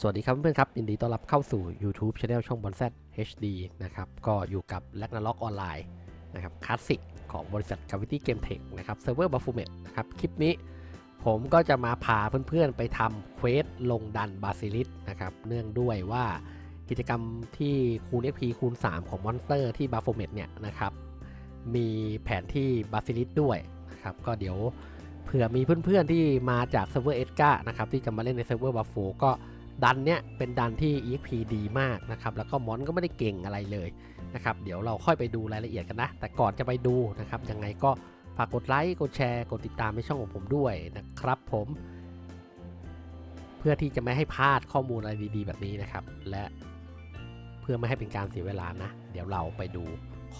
สวัสดีครับเพื่อนครับยินดีต้อนรับเข้าสู่ YouTube Channel ช่องบอลแซ HD นะครับก็อยู่กับ l a g n a r o k ออนไลน์นะครับคลาสสิกของบริษัท Gravity Game Tech นะครับเซิร์ฟเวอร์ Baphomet นะครับคลิปนี้ผมก็จะมาพาเพื่อนๆไปทำเควสลงดันบาซิลิสนะครับเนื่องด้วยว่ากิจกรรมที่คูณ XP คูณ 3 ของมอนสเตอร์ที่ Baphomet เนี่ยนะครับมีแผนที่บาซิลิสด้วยนะครับก็เดี๋ยวเผื่อมีเพื่อนๆที่มาจากเซิร์ฟเวอร์เอสกานะครับที่จะมาเล่นในเซิร์ฟเวอร์บาโฟก็ ดันเนี้ยเป็นดันที่ EXP ดีมากนะครับ แล้วก็มอนก็ไม่ได้เก่งอะไรเลยนะครับ เดี๋ยวเราค่อยไปดูรายละเอียดกันนะ แต่ก่อนจะไปดูนะครับ ยังไงก็ฝากกดไลค์ กดแชร์ กดติดตามในช่องของผมด้วยนะครับผม เพื่อที่จะไม่ให้พลาดข้อมูลอะไรดีๆ แบบนี้นะครับ และเพื่อไม่ให้เป็นการเสียเวลานะ เดี๋ยวเราไปดู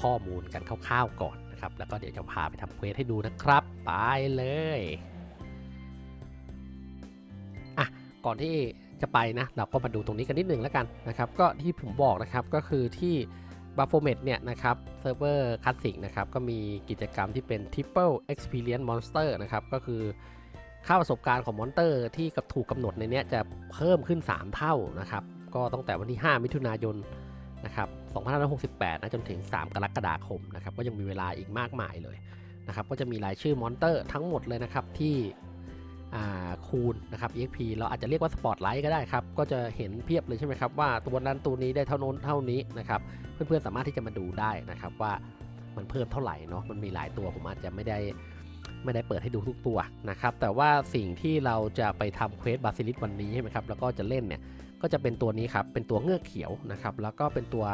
ข้อมูลกันคร่าวๆก่อนนะครับ แล้วก็เดี๋ยวจะพาไปทำเควสให้ดูนะครับ ไปเลย อะ ก่อนที่ จะไปนะ เราก็มาดูตรงนี้กันนิดหนึ่งแล้วกันนะครับก็ที่ผมบอกนะครับก็คือที่ b a p h o m e t เนี่ยนะครับเซิร์ฟเวอร์คลาสสิกนะครับก็มีกิจกรรมที่เป็น Triple Experience Monster นะครับก็คือค่าประสบการณ์ของมอนเตอร์ที่กับถูกกำหนดในนี้จะเพิ่มขึ้น 3 เท่านะครับก็ตั้งแต่วันที่ 5 มิถุนายนนะครับ2568 นะจนถึง 3 กรกฎาคมนะครับก็ยังมีเวลาอีกมากมายเลยนะครับก็จะมีรายชื่อมอนเตอร์ทั้งหมดเลยนะครับที่ คูณนะครับ EXP เราอาจจะเรียกว่าสปอตไลท์ก็ได้ครับ ก็จะเห็นเพียบเลยใช่ไหมครับ ว่าตัวนั้นตัวนี้ได้เท่าน้นเท่านี้นะครับ เพื่อนๆสามารถที่จะมาดูได้นะครับว่ามันเพิ่มเท่าไหร่เนาะมันมีหลายตัวผมอาจจะไม่ได้ไม่ได้เปิดให้ดูทุกตัวนะครับ แต่ว่าสิ่งที่เราจะไปทำเควสบาซิลิสวันนี้ใช่ไหมครับแล้วก็จะเล่นเนี่ยก็จะเป็นตัวนี้ครับเป็นตัวเงือกเขียวนะครับแล้วก็เป็นตัว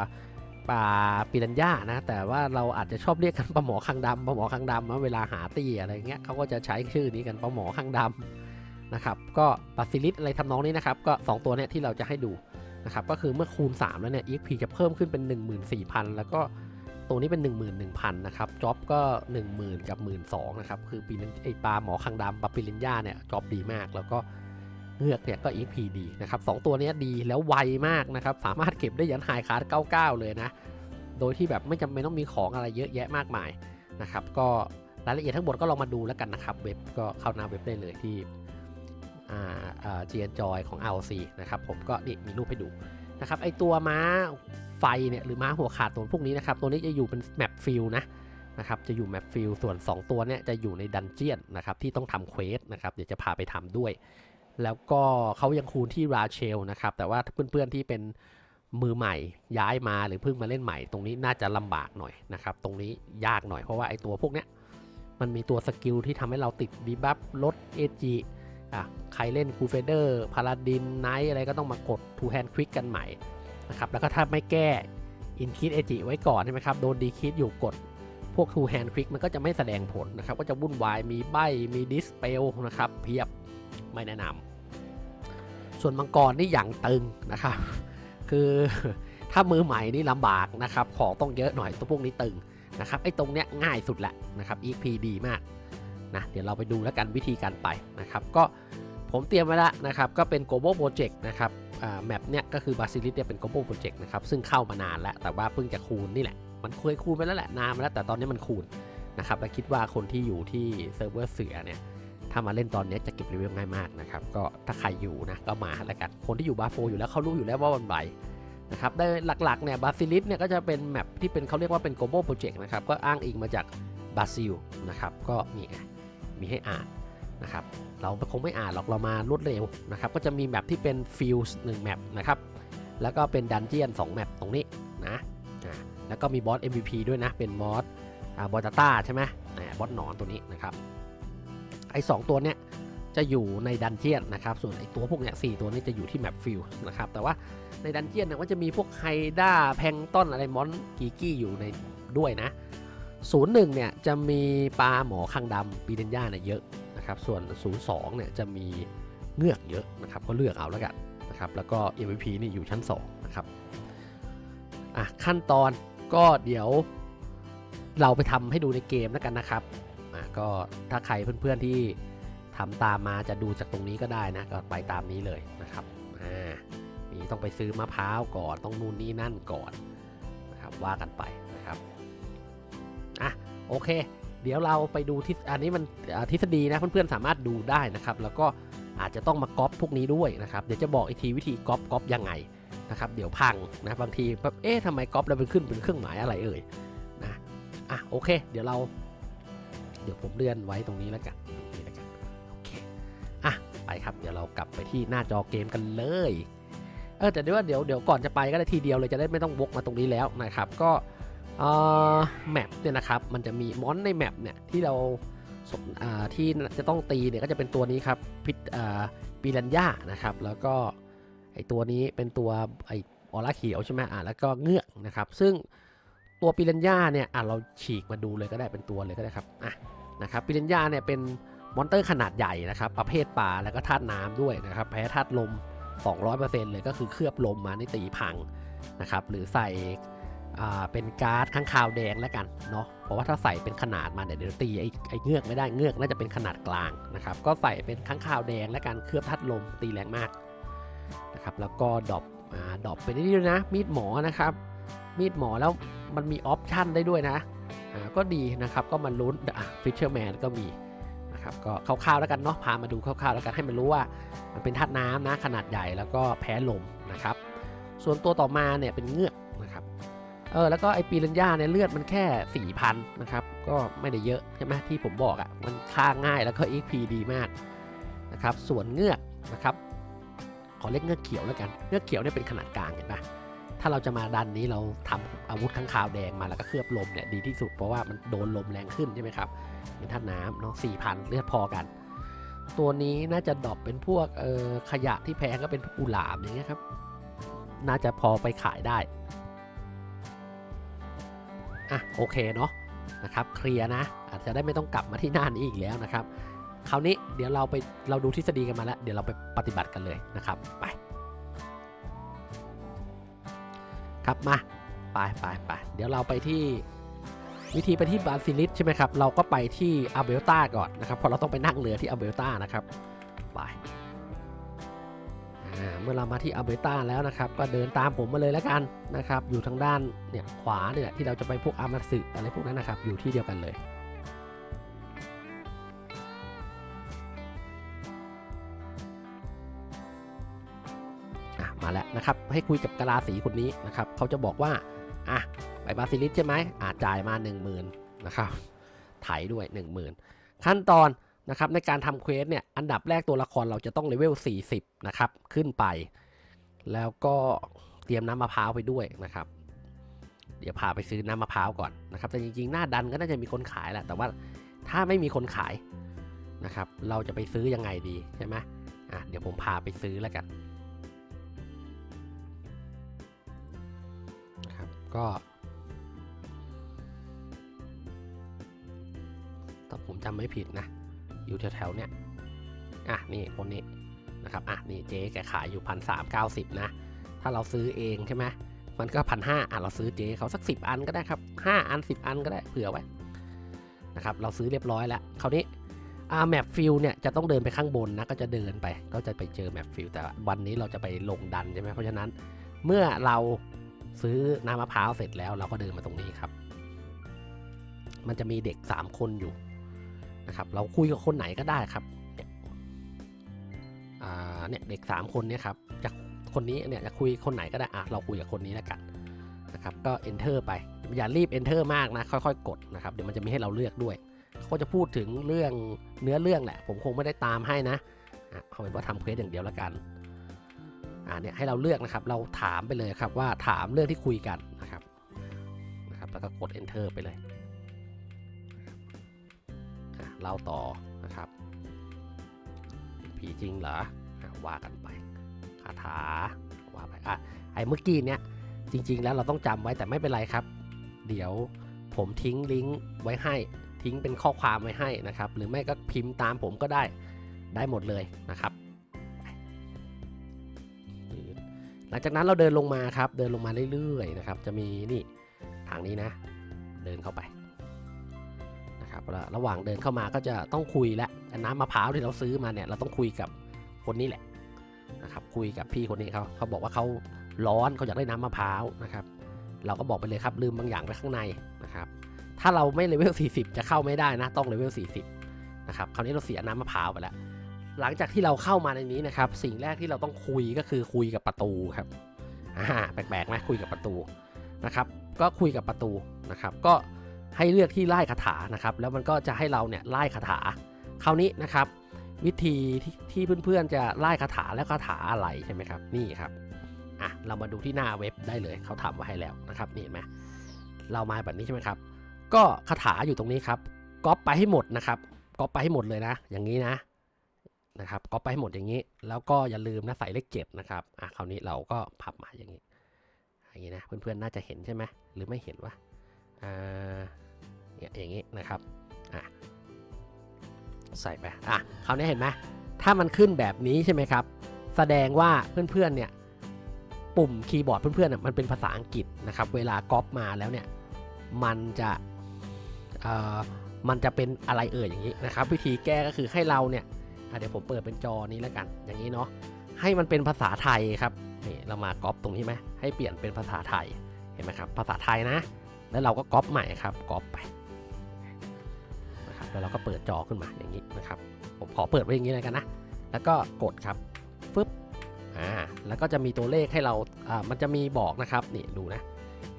ปลาปิรันย่านะ แต่ว่าเราอาจจะชอบเรียกกันปลาหมอคางดำปลาหมอคางดำเวลาหาตีอะไรเงี้ยเขาก็จะใช้ชื่อนี้กันปลาหมอคางดำนะครับ ก็บาซิลิสอะไรทำนองนี้นะครับ ก็ 2 ตัวเนี่ยที่เราจะให้ดูนะครับ ก็คือเมื่อคูณ 3 แล้วเนี่ย EXP จะเพิ่มขึ้นเป็น 14,000 แล้วก็ตัวนี้เป็น 11,000 นะครับ จ็อบก็ 10,000 กับ 12,000 นะครับ คือปีนั้นไอปลาหมอคางดำปลาปิรินยาเนี่ย จ็อบดีมาก แล้วก็ เงือกเนี่ยก็ EXP ดีนะครับสองตัวนี้ดีแล้วไวมากนะครับสามารถเก็บได้ยันไฮคาร์ด99 เลยนะ โดยที่แบบไม่จำเป็นต้องมีของอะไรเยอะแยะมากมายนะครับก็รายละเอียดทั้งหมดก็ลองมาดูแล้วกันนะครับเว็บก็เข้าหน้าเว็บได้เลยที่อ่าอ่า GN Joy ของ ROC นะครับผมก็นี่มีรูปให้ดูนะครับไอตัวม้าไฟเนี่ยหรือม้าหัวขาดตัวพวกนี้นะครับตัวนี้จะอยู่เป็นแมปฟิลนะนะครับจะอยู่แมปฟิลส่วน 2 ตัวเนี่ยจะอยู่ในดันเจียนนะครับที่ต้องทำเควสนะครับเดี๋ยวจะพาไปทำด้วย แล้วก็เขายังคูณที่ราเชลนะครับ แต่ว่าเพื่อนๆที่เป็นมือใหม่ย้ายมาหรือเพิ่งมาเล่นใหม่ ตรงนี้น่าจะลำบากหน่อยนะครับ ตรงนี้ยากหน่อยเพราะว่าไอตัวพวกเนี้ยมันมีตัวสกิลที่ทำให้เราติดดีบัฟลดเอจีอะใครเล่นคูเฟเดอร์พาราดินไนท์อะไรก็ต้องมากดทูแฮนด์ควิกกันใหม่นะครับ แล้วก็ถ้าไม่แก้อินคิดเอจิไว้ก่อนใช่ไหมครับ โดนดีคิดอยู่กดพวกทูแฮนด์ควิกมันก็จะไม่แสดงผลนะครับ ก็จะวุ่นวายมีใบมีดิสเปลนะครับเพียบ ไม่แนะนำส่วนมังกรนี่อย่างตึงนะครับ คือถ้ามือใหม่นี่ลำบากนะครับ ของต้องเยอะหน่อยตัวพวกนี้ตึงนะครับไอ้ตรงเนี้ยง่ายสุดแหละนะครับ EP ดีมากนะเดี๋ยวเราไปดูแล้วกันวิธีการไปนะครับ ก็ผมเตรียมไว้แล้วนะครับ ก็เป็น global project นะครับแมปเนี้ยก็คือ Basilisk เนี่ยเป็น global project นะครับ ซึ่งเข้ามานานแล้ว แต่ว่าเพิ่งจะคูณนี่แหละ มันเคยคูณไปแล้วแหละนานมาแล้วแต่ตอนนี้มันคูณนะครับและคิดว่าคนที่อยู่ที่เซิร์ฟเวอร์เสือเนี่ย ถ้ามาเล่นตอนนี้จะเก็บรีวิวง่ายมากนะครับ ก็ถ้าใครอยู่นะก็มาแล้วกัน คนที่อยู่บาโฟอยู่แล้วเขารู้อยู่แล้วว่ามันใบนะครับ ได้หลักๆเนี่ยบาซิลิสเนี่ยก็จะเป็นแมปที่เป็นเขาเรียกว่าเป็น global project นะครับ ก็อ้างอิงมาจากบราซิลนะครับ ก็มีไงมีให้อ่านนะครับ เราคงไม่อ่านหรอกเรามารวดเร็วนะครับ ก็จะมีแมปที่เป็นฟิลส์หนึ่งแมปนะครับ แล้วก็เป็นดันเจียนสองแมปตรงนี้นะอ่าแล้วก็มีบอส MVP ด้วยนะ เป็นบอสอ่าบอตาต้าใช่ไหมบอสหนอนตัวนี้นะครับ ไอ้สตัวเนี้ยจะอยู่ในดันเจียนนะครับส่วนไอ้ตัวพวกเนี้ยสตัวนี้จะอยู่ที่แมปฟิลนะครับแต่ว่าในดันเจียนเนี่ยก็จะมีพวกไฮด้าแพงต้นอะไรมอนกีกี้อยู่ในด้วยนะศูนย์หนึ่งเนี่ยจะมีปลาหมอคางดำปีเดนย่าเนี่ยเยอะนะครับส่วนศูนย์สองเนี่ยจะมีเงือกเยอะนะครับก็เลือกเอาแล้วกันนะครับแล้วก็ MVP นี่อยู่ชั้น2นะครับอะขั้นตอนก็เดี๋ยวเราไปทำให้ดูในเกมแล้วกันนะครับ ก็ถ้าใครเพื่อนๆที่ทำตามมาจะดูจากตรงนี้ก็ได้นะ ก็ไปตามนี้เลยนะครับอ่ามีต้องไปซื้อมะพร้าวก่อนต้องนู่นนี่นั่นก่อนนะครับว่ากันไปนะครับอะโอเค เดี๋ยวเราไปดูที่อันนี้มันอ่าทฤษฎีนะเพื่อนๆสามารถดูได้นะครับ แล้วก็อาจจะต้องมาก๊อปพวกนี้ด้วยนะครับเดี๋ยวจะบอกอีกทีวิธีก๊อปก๊อปยังไงนะครับ เดี๋ยวพังนะบางทีแบบเอ๊ะทำไมก๊อปแล้วเป็นขึ้นเป็นเครื่องหมายอะไรเอ่ยนะอะโอเค เดี๋ยวเรา เดี๋ยวผมเลื่อนไว้ตรงนี้แล้วกันนี้แล้วกันโอเคอะไปครับเดี๋ยวเรากลับไปที่หน้าจอเกมกันเลยเออแต่เดี๋ยวว่าเดี๋ยวเดี๋ยวก่อนจะไปก็ได้ทีเดียวเลยจะได้ไม่ต้องวกมาตรงนี้แล้วนะครับก็เอ่อแมปเนี่ยนะครับมันจะมีมอนในแมปเนี่ยที่เราที่จะต้องตีเนี่ยก็จะเป็นตัวนี้ครับพิษปีรัญญานะครับแล้วก็ไอตัวนี้เป็นตัวไอออร่าเขียวใช่ไหมอ่าแล้วก็เงือกนะครับ ซึ่ง ตัวปีรัญญาเนี่ยอะเราฉีกมาดูเลยก็ได้เป็นตัวเลยก็ได้ครับอะนะครับปีรัญญาเนี่ยเป็นมอนเตอร์ขนาดใหญ่นะครับ ประเภทป่าแล้วก็ธาตุน้ำด้วยนะครับแพ้ธาตุลม 200%เลยก็คือเคลือบลมมาในตีพังนะครับหรือใส่อ่าเป็นการ์ดข้างคาวแดงแล้วกันเนาะเพราะว่าถ้าใส่เป็นขนาดมาเนี่ยเดี๋ยวตีไอ้ไอ้เงือกไม่ได้เงือกน่าจะเป็นขนาดกลางนะครับก็ใส่เป็นข้างคาวแดงและการเคลือบธาตุลมตีแรงมากนะครับแล้วก็ดอปอ่าดอปไปนี่ด้วยนะมีดหมอนะครับมีดหมอแล้ว มันมีออปชันได้ด้วยนะอ่าก็ดีนะครับก็มาลุ้นฟิชเชอร์แมนก็มีนะครับก็คร่าวๆแล้วกันเนาะพามาดูคร่าวๆแล้วกันให้มันรู้ว่า มันเป็นธาตุน้ำนะขนาดใหญ่แล้วก็แพ้ลมนะครับส่วนตัวต่อมาเนี่ยเป็นเงือกนะครับเออแล้วก็ไอปีรัญญาเนี่ยเลือดมันแค่4ี่พันนะครับก็ไม่ได้เยอะใช่ไหมที่ผมบอกอะ่ะมันฆ่าง่ายแล้วก็ XP ดีมากนะครับส่วนเงือกนะครับขอเรียกเงือกเขียวแล้วกันเงือกเขียวเนี่ยเป็นขนาดกลางเห็นปะ ถ้าเราจะมาดันนี้เราทำอาวุธข้างคาวแดงมาแล้วก็เคลือบลมเนี่ยดีที่สุดเพราะว่ามันโดนลมแรงขึ้นใช่ไหมครับเป็นธาตุน้ำเนาะสี่พันเลือดพอกัน ตัวนี้น่าจะดรอปเป็นพวกเออขยะที่แพงก็เป็นกุหลาบอย่างเงี้ยครับ น่าจะพอไปขายได้อะโอเคเนาะนะครับเคลียร์นะ อาจจะได้ไม่ต้องกลับมาที่หน้านี้อีกแล้วนะครับ คราวนี้เดี๋ยวเราไปเราดูทฤษฎีกันมาแล้ว เดี๋ยวเราไปปฏิบัติกันเลยนะครับไป ครับมาไปไปไปเดี๋ยวเราไปที่วิธีไปที่บาซิลิสใช่ไหมครับ เราก็ไปที่อาเบลตาก่อนนะครับเพราะเราต้องไปนั่งเรือที่อาเบลตานะครับไปเมื่อเรามาที่อาเบลตาแล้วนะครับ ก็เดินตามผมมาเลยแล้วกันนะครับ อยู่ทางด้านเนี่ยขวาเนี่ยที่เราจะไปพวกอามาสึอะไรพวกนั้นนะครับ อยู่ที่เดียวกันเลย แล้วนะครับ ให้คุยกับกะลาสีคนนี้นะครับเขาจะบอกว่าอะไปบาซิลิสใช่ไหมอะจ่ายมา 1 0,000นะครับไถด้วย 10,000 ขั้นตอนนะครับในการทำเควสเนี่ยอันดับแรกตัวละครเราจะต้องเลเวล 40 นะครับ ขึ้นไป แล้วก็เตรียมน้ำมะพร้าวไปด้วยนะครับ เดี๋ยวพาไปซื้อน้ำมะพร้าวก่อนนะครับ แต่จริงๆ หน้าดันก็น่าจะมีคนขายแหละ แต่ว่าถ้าไม่มีคนขายนะครับ เราจะไปซื้อยังไงดีใช่ไหมอะเดี๋ยวผมพาไปซื้อแล้วกัน ก็ ถ้าผมจำไม่ผิดนะ อยู่แถวๆเนี้ยอะนี่คนนี้นะครับอะนี่เจ๊แกขายอยู่พันสามเก้าสิบนะ ถ้าเราซื้อเองใช่ไหมมันก็พันห้าอะเราซื้อเจ๊เขาสักสิบอันก็ได้ครับห้าอันสิบอันก็ได้เผื่อไว้นะครับเราซื้อเรียบร้อยแล้วคราวนี้อาแมปฟิลเนี่ยจะต้องเดินไปข้างบนนะก็จะเดินไปก็จะไปเจอแมปฟิลแต่วันนี้เราจะไปลงดันใช่ไหมเพราะฉะนั้นเมื่อเรา ซื้อน้ำมะพร้าวเสร็จแล้วเราก็เดินมาตรงนี้ครับ มันจะมีเด็ก 3 คนอยู่นะครับ เราคุยกับคนไหนก็ได้ครับเนี่ยอ่าเนี่ยเด็ก 3 คนเนี่ยครับจะคนนี้เนี่ยจะคุยคนไหนก็ได้อะเราคุยกับคนนี้แล้วกันนะครับก็ enter ไปอย่ารีบ enter มากนะค่อยๆ กดนะครับเดี๋ยวมันจะมีให้เราเลือกด้วยเขาก็จะพูดถึงเรื่องเนื้อเรื่องแหละ ผมคงไม่ได้ตามให้นะเอาเป็นว่าทำเควสอย่างเดียวแล้วกัน อ่าเนี่ยให้เราเลือกนะครับ เราถามไปเลยครับว่าถามเรื่องที่คุยกันนะครับนะครับ แล้วก็กด enter ไปเลยเล่าต่อนะครับ ผีจริงเหรอว่ากันไปคาถาว่าไปอะไอ้เมื่อกี้เนี่ยจริง ๆ แล้วเราต้องจำไว้แต่ไม่เป็นไรครับ เดี๋ยวผมทิ้งลิงก์ไว้ให้ทิ้งเป็นข้อความไว้ให้นะครับ หรือไม่ก็พิมพ์ตามผมก็ได้ได้หมดเลยนะครับ ลังจากนั้นเราเดินลงมาครับ เดินลงมาเรื่อยๆนะครับ จะมีนี่ทางนี้นะ เดินเข้าไปนะครับแล้วระหว่างเดินเข้ามาก็จะต้องคุยและน้ำมะพร้าวที่เราซื้อมาเนี่ยเราต้องคุยกับคนนี้แหละนะครับคุยกับพี่คนนี้เขาเขาบอกว่าเขาร้อนเขาอยากได้น้ำมะพร้าวนะครับเราก็บอกไปเลยครับลืมบางอย่างไว้ข้างในนะครับถ้าเราไม่เลเวล40 จะเข้าไม่ได้นะต้องเลเวล40นะครับคราวนี้เราเสียน้ำมะพร้าวไปแล้ว หลังจากที่เราเข้ามาในนี้นะครับ สิ่งแรกที่เราต้องคุยก็คือคุยกับประตูครับอ่าแปลกๆไหมคุยกับประตูนะครับ ก็คุยกับประตูนะครับ ก็ให้เลือกที่ไล่คาถานะครับ แล้วมันก็จะให้เราเนี่ยไล่คาถา คราวนี้นะครับ วิธีที่ที่เพื่อนๆจะไล่คาถาแล้วคาถาอะไรใช่ไหมครับ นี่ครับอะเรามาดูที่หน้าเว็บได้เลยเขาทำไว้ให้แล้วนะครับนี่เห็นไหมเรามาแบบนี้ใช่ไหมครับ ก็คาถาอยู่ตรงนี้ครับก๊อปไปให้หมดนะครับก๊อปไปให้หมดเลยนะ อย่างนี้นะ นะครับก๊อปไปให้หมดอย่างนี้ แล้วก็อย่าลืมนะใส่เลขเจ็ดนะครับอะคราวนี้เราก็พับมาอย่างนี้อย่างนี้นะเพื่อนๆน่าจะเห็นใช่ไหมหรือไม่เห็นวะอ่าเนี่ยอย่างนี้นะครับอะใส่ไปอะคราวนี้เห็นไหมถ้ามันขึ้นแบบนี้ใช่ไหมครับ แสดงว่าเพื่อนๆเนี่ยปุ่มคีย์บอร์ดเพื่อนๆน่ะมันเป็นภาษาอังกฤษนะครับ เวลาก๊อปมาแล้วเนี่ยมันจะอ่อมันจะเป็นอะไรเอ่ยอย่างนี้นะครับ วิธีแก้ก็คือให้เราเนี่ย เดี๋ยวผมเปิดเป็นจอนี้แล้วกัน อย่างนี้เนาะ ให้มันเป็นภาษาไทยครับ นี่เรามาก๊อปตรงนี้ไหมให้เปลี่ยนเป็นภาษาไทย เห็นไหมครับ ภาษาไทยนะ แล้วเราก็ก๊อปใหม่ครับ ก๊อปไปนะครับ แล้วเราก็เปิดจอขึ้นมาอย่างนี้นะครับ ผมขอเปิดไว้อย่างนี้เลยกันนะ แล้วก็กดครับ ฟึบ อ่า แล้วก็จะมีตัวเลขให้เรา อ่า มันจะมีบอกนะครับ นี่ดูนะ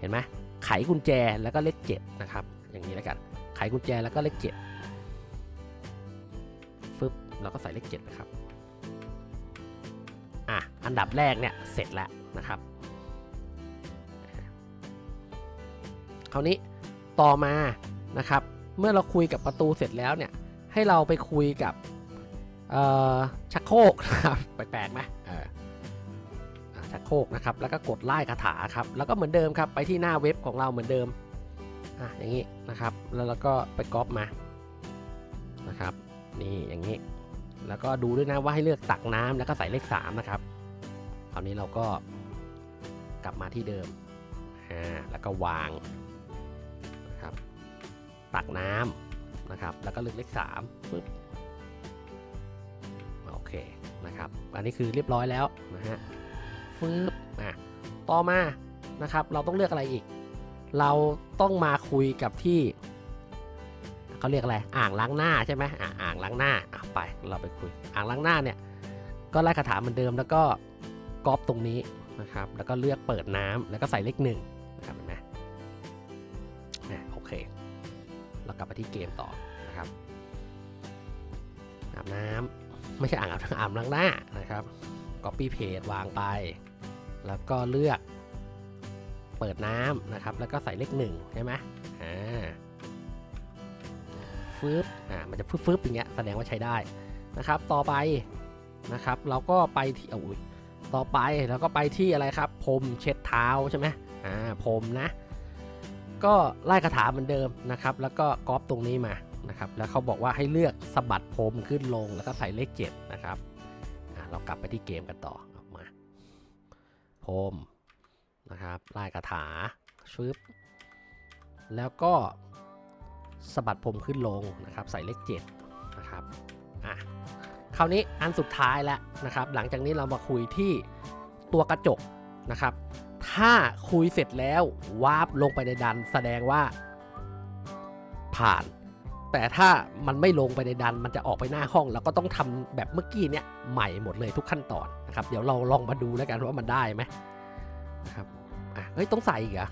เห็นไหมไขกุญแจแล้วก็เลขเจ็ดนะครับ อย่างนี้แล้วกัน ไขกุญแจแล้วก็เลขเจ็ด แล้วก็ใส่เลขเจ็ดนะครับอะอันดับแรกเนี่ยเสร็จแล้วนะครับคราวนี้ต่อมานะครับ เมื่อเราคุยกับประตูเสร็จแล้วเนี่ยให้เราไปคุยกับชักโครกนะครับแปลกไหมชักโครกนะครับ แล้วก็กดไล่คาถาครับ แล้วก็เหมือนเดิมครับ ไปที่หน้าเว็บของเราเหมือนเดิมอะอย่างนี้นะครับ แล้วเราก็ไปก๊อปมานะครับ นี่อย่างนี้ แล้วก็ดูด้วยนะว่าให้เลือกตักน้ำแล้วก็ใส่เลข3นะครับคราวนี้เราก็กลับมาที่เดิมอ่าแล้วก็วางนะครับตักน้ำนะครับ แล้วก็เลือกเลข3ปึ๊บโอเคนะครับ อันนี้คือเรียบร้อยแล้วนะฮะฟืบอะต่อมานะครับ เราต้องเลือกอะไรอีก เราต้องมาคุยกับที่ เขาเรียกอะไรอ่างล้างหน้าใช่ไหมอะอ่างล้างหน้าอะไปเราไปคุย อ่างล้างหน้าเนี่ยก็ไล่คาถาเหมือนเดิมแล้วก็ก๊อปตรงนี้นะครับแล้วก็เลือกเปิดน้ำแล้วก็ใส่เลขหนึ่งนะครับเห็นไหมอะโอเค เรากลับไปที่เกมต่อนะครับอาบน้ำไม่ใช่อ่างอาบอาบล้างหน้านะครับ Copy Paste วางไป แล้วก็เลือกเปิดน้ำนะครับ แล้วก็ใส่เลขหนึ่งใช่ไหมอ่า ฟึบอ่ามันจะฟึบฟึบอย่างเงี้ยแสดงว่าใช้ได้นะครับ ต่อไปนะครับ เราก็ไปที่เอาอุ๊ยต่อไปเราก็ไปที่อะไรครับพรมเช็ดเท้าใช่ไหมอ่าพรมนะ ก็ไล่คาถาเหมือนเดิมนะครับ แล้วก็ก๊อปตรงนี้มานะครับ แล้วเขาบอกว่าให้เลือกสะบัดพรมขึ้นลงแล้วก็ใส่เลขเจ็ดนะครับอ่าเรากลับไปที่เกมกันต่อออกมาพรมนะครับไล่คาถาชึบแล้วก็ สะบัดพรมขึ้นลงนะครับใส่เลขเจ็ดนะครับอะคราวนี้อันสุดท้ายแล้วนะครับหลังจากนี้เรามาคุยที่ตัวกระจกนะครับ ถ้าคุยเสร็จแล้ววาร์ปลงไปในดันแสดงว่าผ่าน แต่ถ้ามันไม่ลงไปในดันมันจะออกไปหน้าห้องเราก็ต้องทำแบบเมื่อกี้เนี่ยใหม่หมดเลยทุกขั้นตอนนะครับเดี๋ยวเราลองมาดูแล้วกันว่ามันได้ไหมนะครับอะเฮ้ยต้องใส่อีกเหรอ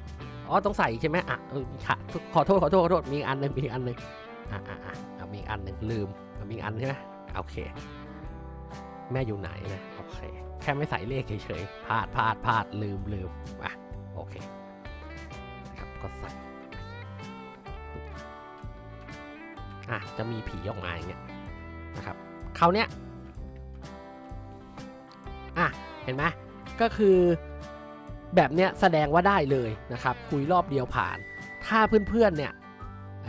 อ๋อต้องใส่ใช่ไหมอะค่ะขอโทษขอโทษขอโทษมีอันหนึงมีอันหนึงอะอะอะอะมีอันหนึ่งลืมมีอันใช่ไหมโอเค แม่อยู่ไหนนะโอเค แค่ไม่ใส่เลขเฉยๆพลาดพลาดพลาดลืมลืมอะโอเคครับก็ใส่อะจะมีผีออกมาอย่างเงี้ยนะครับคราวเนี้ยอะเห็นไหมก็คือ แบบเนี้ยแสดงว่าได้เลยนะครับ คุยรอบเดียวผ่าน ถ้าเพื่อนๆเนี่ย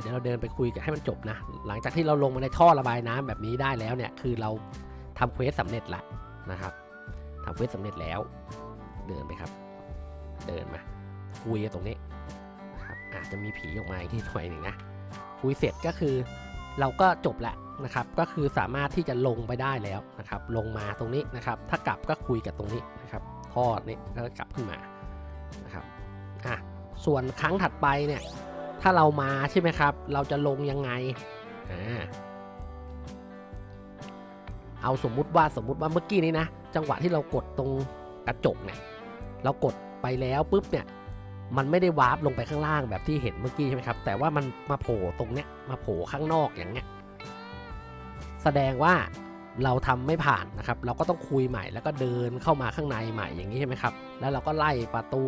เดี๋ยวเราเดินไปคุยกันให้มันจบนะ หลังจากที่เราลงมาในท่อระบายน้ำแบบนี้ได้แล้วเนี่ย คือเราทำเควสสำเร็จละนะครับทำเควสสำเร็จแล้ว เดินไปครับ เดินมา คุยกันตรงนี้นะครับอาจจะมีผีออกมาอีกที่หน่อยหนึ่งนะ คุยเสร็จก็คือเราก็จบล้วนะครับ ก็คือสามารถที่จะลงไปได้แล้วนะครับ ลงมาตรงนี้นะครับ ถ้ากลับก็คุยกับตรงนี้นะครับทอดนี้ก็กลับขึ้นมา นะครับอะส่วนครั้งถัดไปเนี่ยถ้าเรามาใช่ไหมครับ เราจะลงยังไงอ่าเอาสมมุติว่าสมมุติว่าเมื่อกี้นี้นะ จังหวะที่เรากดตรงกระจกเนี่ยเรากดไปแล้วปุ๊บเนี่ยมันไม่ได้วาร์ปลงไปข้างล่างแบบที่เห็นเมื่อกี้ใช่ไหมครับ แต่ว่ามันมาโผล่ตรงเนี้ยมาโผล่ข้างนอกอย่างเงี้ยแสดงว่า เราทำไม่ผ่านนะครับ เราก็ต้องคุยใหม่แล้วก็เดินเข้ามาข้างในใหม่อย่างนี้ใช่ไหมครับ แล้วเราก็ไล่ประตู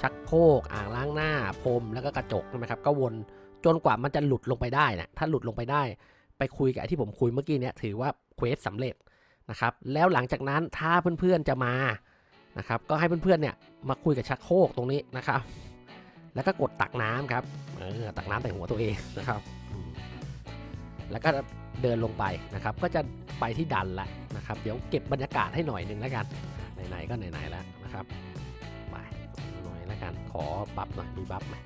ชักโครกอ่างล้างหน้าพรมแล้วก็กระจกใช่ไหมครับ ก็วนจนกว่ามันจะหลุดลงไปได้นะถ้าหลุดลงไปได้ ไปคุยกับที่ผมคุยเมื่อกี้เนี่ยถือว่าเควสสำเร็จนะครับ แล้วหลังจากนั้นถ้าเพื่อนๆจะมานะครับ ก็ให้เพื่อนๆเนี่ยมาคุยกับชักโครกตรงนี้นะครับ แล้วก็กดตักน้ำครับเออตักน้ำใส่หัวตัวเองนะครับ แล้วก็ เดินลงไปนะครับ ก็จะไปที่ดันละนะครับ เดี๋ยวเก็บบรรยากาศให้หน่อยหนึ่งแล้วกัน ไหนๆก็ไหนๆแล้วนะครับไปหน่อยแล้วกัน ขอบัฟหน่อยมีบัฟไหม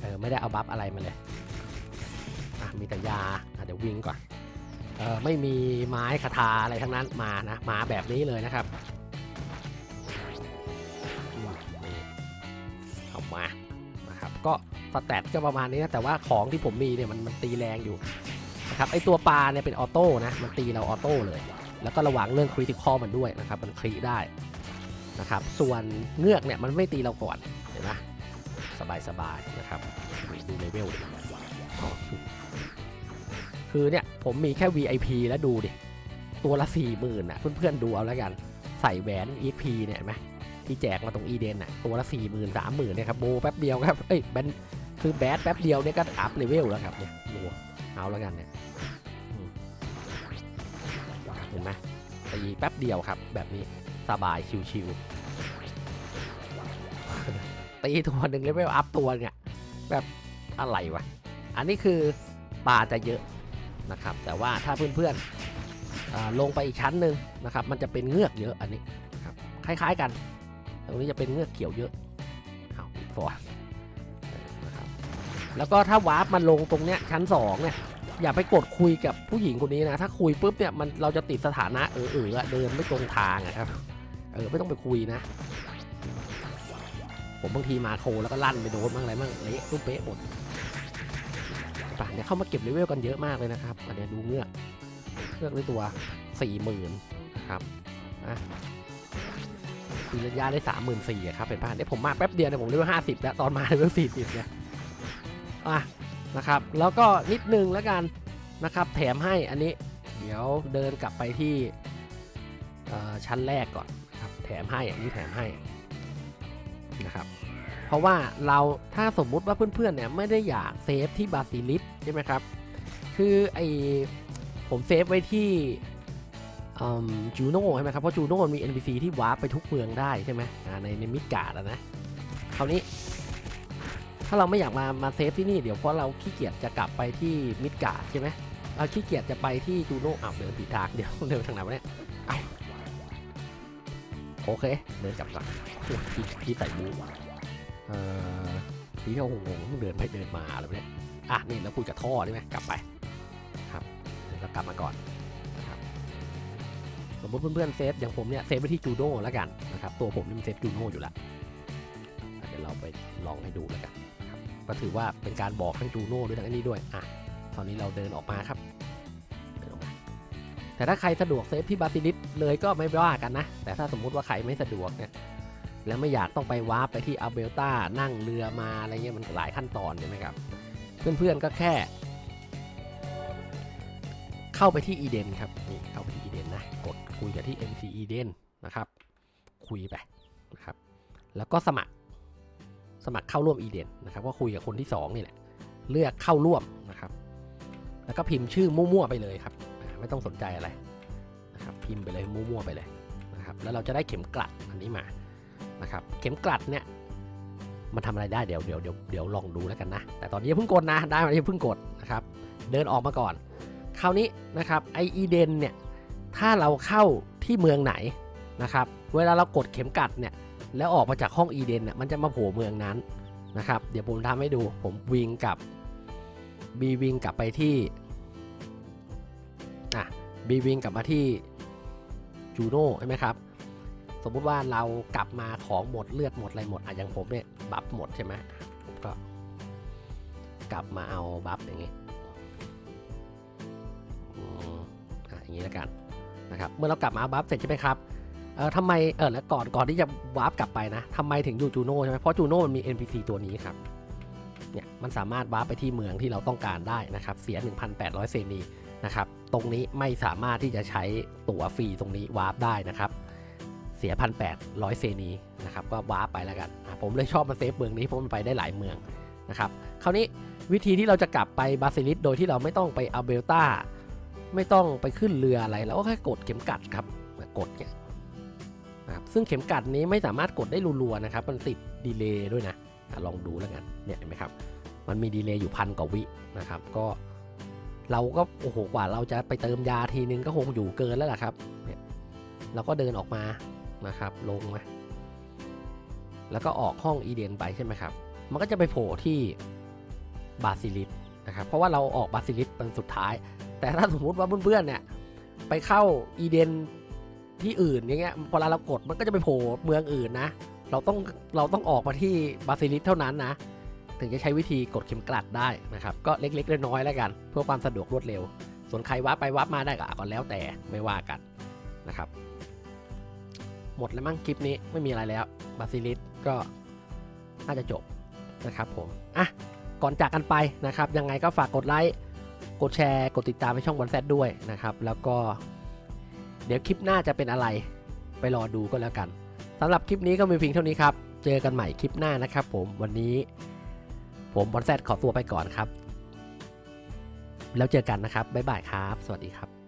เออไม่ได้เอาบัฟอะไรมาเลยอะมีแต่ยาอะเดี๋ยววิ่งก่อนเออไม่มีไม้คาถาอะไรทั้งนั้นมานะมาแบบนี้เลยนะครับอืมนี่เอามานะครับก็สแตทก็ประมาณนี้นะแต่ว่าของที่ผมมีเนี่ยมันมันตีแรงอยู่ นะครับไอตัวปลาเนี่ยเป็นออโต้นะมันตีเราออโต้เลย แล้วก็ระวังเรื่องคริติคอลมันด้วยนะครับมันครีได้นะครับส่วนเงือกเนี่ยมันไม่ตีเราก่อนเห็นไหมสบายสบายๆนะครับดูเลเวลดิคือเนี่ยผมมีแค่ VIP แล้วดูดิ ตัวละ4 0,000อะเพื่อนๆดูเอาแล้วกันใส่แหวน EP เนี่ยเห็นไหมที่แจกมาตรงอีเดนน่ะตัวละสี่หมื่นสามหมื่นเนี่ยครับโบแป๊บเดียวครับเอ้ยแบนคือแบดแป๊บเดียวเนี่ยก็อัพเลเวลแล้วครับเนี่ยดู เอาแล้วกันเนี่ยเห็นไหมตีแป๊บเดียวครับ แบบนี้สบายชิวๆตีตัวหนึ่งเลเวลอัพตัวเนี่ยแบบอะไรวะ อันนี้คือปลาจะเยอะนะครับ แต่ว่าถ้าเพื่อนๆลงไปอีกชั้นหนึ่งนะครับ มันจะเป็นเงือกเยอะอันนี้ครับคล้ายๆกัน ตรงนี้จะเป็นเงือกเขียวเยอะเอาอีกฟอ แล้วก็ถ้าวาร์ปมันลงตรงเนี้ยชั้นสองเนี่ยอย่าไปกดคุยกับผู้หญิงคนนี้นะ ถ้าคุยปุ๊บเนี่ยมันเราจะติดสถานะเออเออเดินไม่ตรงทางอะครับ เออไม่ต้องไปคุยนะ ผมบางทีมาโคแล้วก็ลั่นไปโดนบ้างอะไรบ้างเละตุ้มเป๊ะหมดป่ะเนี่ยเข้ามาเก็บเลเวลกันเยอะมากเลยนะครับอันเนี้ยดูเงือกเงือกด้วยตัวสี่หมื่นครับนะคือระยะได้สามหมื่นสี่ครับเป็นป่ะเนี่ยผมมาแป๊บเดียวเนี่ยผมเลเวลห้าสิบแล้วตอนมาเลเวลสี่สิบเนี่ย อะนะครับ แล้วก็นิดนึงแล้วกันนะครับ แถมให้อันนี้ เดี๋ยวเดินกลับไปที่ชั้นแรกก่อนครับแถมให้อันนี้แถมให้นะครับเพราะว่าเราถ้าสมมุติว่าเพื่อนๆเนี่ยไม่ได้อยากเซฟที่บาซิลิสใช่ไหมครับ คือไอผมเซฟไว้ที่จูโน่ใช่ไหมครับ เพราะจูโน่มี NPC ที่วาร์ปไปทุกเมืองได้ใช่ไหมในในมิดการ์ดนะคราวนี้าเราไม่อยากมามาเซฟที่นี่เดี๋ยวเพราะเราขี้เกียจจะกลับไปที่มิดการ์ดใช่ไหมเราขี้เกียจจะไปที่จูโน่อ้าวเดินผิดทางเดี๋ยวเดินทางไหนวะเนี่ยโอเคเดินกลับก่อนโอ้ยพี่พี่ใส่บูเอ่อพี่เขางงๆเดินไปเดินมาอะไรเนี่ยอะนี่เราคุยกับท่อได้ไหมกลับไปครับเดี๋ยวเรากลับมาก่อนสมมติเพื่อนๆเซฟอย่างผมเนี่ยเซฟไปที่จูโน่แล้วกันนะครับตัวผมนี่มันเซฟจูโน่อยู่แล้วอะเดี๋ยวเราไปลองให้ดูแล้วกัน ก็ถือว่าเป็นการบอกทั้งจูโน่ด้วยทั้งอันนี้ด้วยอะตอนนี้เราเดินออกมาครับเดินออกมาแต่ถ้าใครสะดวกเซฟที่บาซิลิสเลยก็ไม่ว่ากันนะ แต่ถ้าสมมุติว่าใครไม่สะดวกเนี่ยแล้วไม่อยากต้องไปวาร์ปไปที่อัลเบลตานั่งเรือมาอะไรเงี้ยมันหลายขั้นตอนใช่ไหมครับ เพื่อนๆก็แค่ เข้าไปที่อีเดนครับนี่เข้าไปที่อีเดนนะกดคุยกับที่ MC อีเดนนะครับ คุยไปนะครับ แล้วก็สมัคร สมัครเข้าร่วมอีเดนนะครับก็คุยกับคนที่สองนี่แหละเลือกเข้าร่วมนะครับ แล้วก็พิมพ์ชื่อมั่วๆไปเลยครับ ไม่ต้องสนใจอะไรนะครับพิมพ์ไปเลยมั่วๆไปเลยนะครับแล้วเราจะได้เข็มกลัดอันนี้มานะครับเข็มกลัดเนี่ยมันทำอะไรได้เดี๋ยวเดี๋ยวเดี๋ยวเดี๋ยวลองดูแล้วกันนะ แต่ตอนนี้เพิ่งกดนะได้มาอย่เพิ่งกดนะครับเดินออกมาก่อน คราวนี้นะครับไออีเดนเนี่ยถ้าเราเข้าที่เมืองไหนนะครับเวลาเรากดเข็มกัดเนี่ย แล้วออกมาจากห้องอีเดนเนี่ยมันจะมาโผล่เมืองนั้นนะครับ เดี๋ยวผมทำให้ดูผมวิ่งกลับบีวิ่งกลับไปที่อะบีวิ่งกลับมาที่จูโน่ใช่ไหมครับ สมมุติว่าเรากลับมาของหมดเลือดหมดอะไรหมดอะอย่างผมเนี่ยบัฟหมดใช่ไหมผมก็กลับมาเอาบัฟอย่างงี้อะอย่างนี้แล้วกันนะครับ เมื่อเรากลับมาบัฟเสร็จใช่ไหมครับ เออทำไมเออแล้วก่อนก่อนที่จะวาร์ปกลับไปนะทำไมถึงอยู่จูโน่ใช่ไหมเพราะจูโน่มันมี NPC ตัวนี้ครับเนี่ยมันสามารถวาร์ปไปที่เมืองที่เราต้องการได้นะครับเสีย 1,800 เซนีนะครับตรงนี้ไม่สามารถที่จะใช้ตั๋วฟรีตรงนี้วาร์ปได้นะครับเสีย 1,800 เซนีนะครับก็วาร์ปไปแล้วกัน ผมเลยชอบมาเซฟเมืองนี้เพราะมันไปได้หลายเมืองนะครับคราวนี้วิธีที่เราจะกลับไปบาซิลิสโดยที่เราไม่ต้องไปเอาเบลตาไม่ต้องไปขึ้นเรืออะไรแล้วก็แค่กดเข็มกัดครับกดเนี่ย ซึ่งเข็มกัดนี้ไม่สามารถกดได้รัวๆนะครับ มันติดดีเลย์ด้วยนะอะลองดูแล้วกันเนี่ยเห็นไหมครับ มันมีดีเลย์อยู่พันกว่าวินะครับ ก็เราก็โอ้โหกว่าเราจะไปเติมยาทีนึงก็คงอยู่เกินแล้วล่ะครับเนี่ยเราก็เดินออกมานะครับ ลงมา แล้วก็ออกห้องอีเดนไปใช่ไหมครับ มันก็จะไปโผล่ที่บาซิลิสนะครับ เพราะว่าเราออกบาซิลิสเป็นสุดท้าย แต่ถ้าสมมุติว่าเพื่อนๆเนี่ยไปเข้าอีเดน ที่อื่นอย่างเงี้ยพอเรากดมันก็จะไปโผล่เมืองอื่นนะ เราต้องเราต้องออกมาที่บาซิลิสเท่านั้นนะ ถึงจะใช้วิธีกดเข็มกลัดได้นะครับ ก็เล็กๆน้อยๆแล้วกัน เพื่อความสะดวกรวดเร็ว ส่วนใครวับไปวับมาได้ก็ก็แล้วแต่ไม่ว่ากันนะครับ หมดแล้วมั้งคลิปนี้ไม่มีอะไรแล้วบาซิลิสก็น่าจะจบนะครับผมอะก่อนจากกันไปนะครับ ยังไงก็ฝากกดไลค์กดแชร์ กดติดตามให้ช่องบอลแซดด้วยนะครับ แล้วก็ เดี๋ยวคลิปหน้าจะเป็นอะไรไปรอดูก็แล้วกันสำหรับคลิปนี้ก็มีเพียงเท่านี้ครับ เจอกันใหม่คลิปหน้านะครับผมวันนี้ผมบอลแซดขอตัวไปก่อนครับ แล้วเจอกันนะครับบ๊ายบายครับ สวัสดีครับ